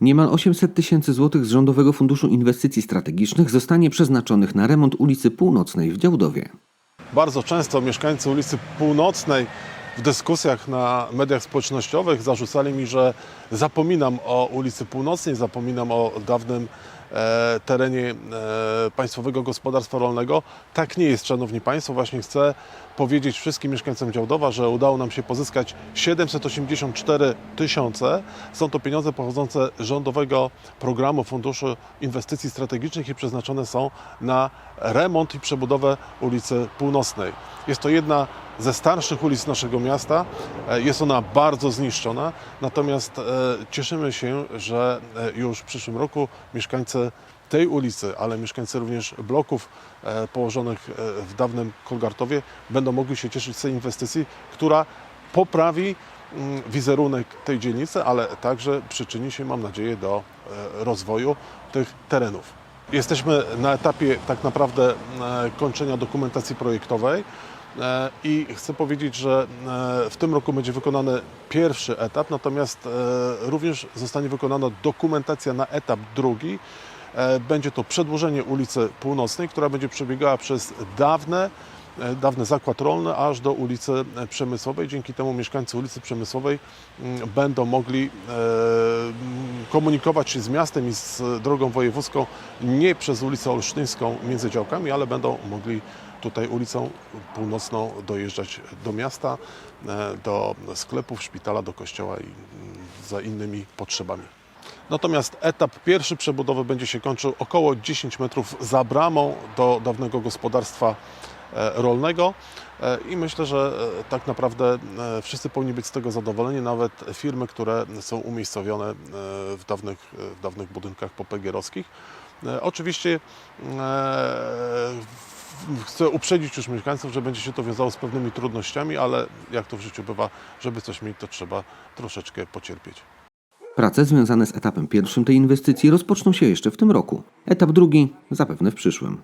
Niemal 800 tysięcy złotych z Rządowego Funduszu Inwestycji Strategicznych zostanie przeznaczonych na remont ulicy Północnej w Działdowie. Bardzo często mieszkańcy ulicy Północnej w dyskusjach na mediach społecznościowych zarzucali mi, że zapominam o ulicy Północnej, zapominam o dawnym e, terenie e, Państwowego Gospodarstwa Rolnego. Tak nie jest, Szanowni Państwo. Właśnie chcę powiedzieć wszystkim mieszkańcom Działdowa, że udało nam się pozyskać 784 tysiące. Są to pieniądze pochodzące z rządowego programu Funduszu Inwestycji Strategicznych i przeznaczone są na remont i przebudowę ulicy Północnej. Jest to jedna ze starszych ulic naszego miasta. E, Jest ona bardzo zniszczona, natomiast e, cieszymy się, że e, już w przyszłym roku mieszkańcy tej ulicy, ale mieszkańcy również bloków położonych w dawnym Kolgartowie będą mogli się cieszyć z tej inwestycji, która poprawi mm, wizerunek tej dzielnicy, ale także przyczyni się, mam nadzieję, do rozwoju tych terenów. Jesteśmy na etapie tak naprawdę kończenia dokumentacji projektowej i chcę powiedzieć, że e, w tym roku będzie wykonany pierwszy etap, natomiast e, również zostanie wykonana dokumentacja na etap drugi. E, Będzie to przedłużenie ulicy Północnej, która będzie przebiegała przez dawne, e, dawny zakład rolny aż do ulicy e, Przemysłowej. Dzięki temu mieszkańcy ulicy Przemysłowej mm, będą mogli e, mm, komunikować się z miastem i z drogą wojewódzką nie przez ulicę Olsztyńską między działkami, ale będą mogli tutaj ulicą północną dojeżdżać do miasta, e, do sklepów, szpitala, do kościoła i mm, za innymi potrzebami. Natomiast etap pierwszy przebudowy będzie się kończył około 10 metrów za bramą do dawnego gospodarstwa e, rolnego E, i myślę, że e, tak naprawdę e, wszyscy powinni być z tego zadowoleni, nawet firmy, które są umiejscowione e, w dawnych, w dawnych budynkach popegierowskich. E, Oczywiście e, chcę uprzedzić już mieszkańców, że będzie się to wiązało z pewnymi trudnościami, ale jak to w życiu bywa, żeby coś mieć, to trzeba troszeczkę pocierpieć. Prace związane z etapem pierwszym tej inwestycji rozpoczną się jeszcze w tym roku. Etap drugi zapewne w przyszłym.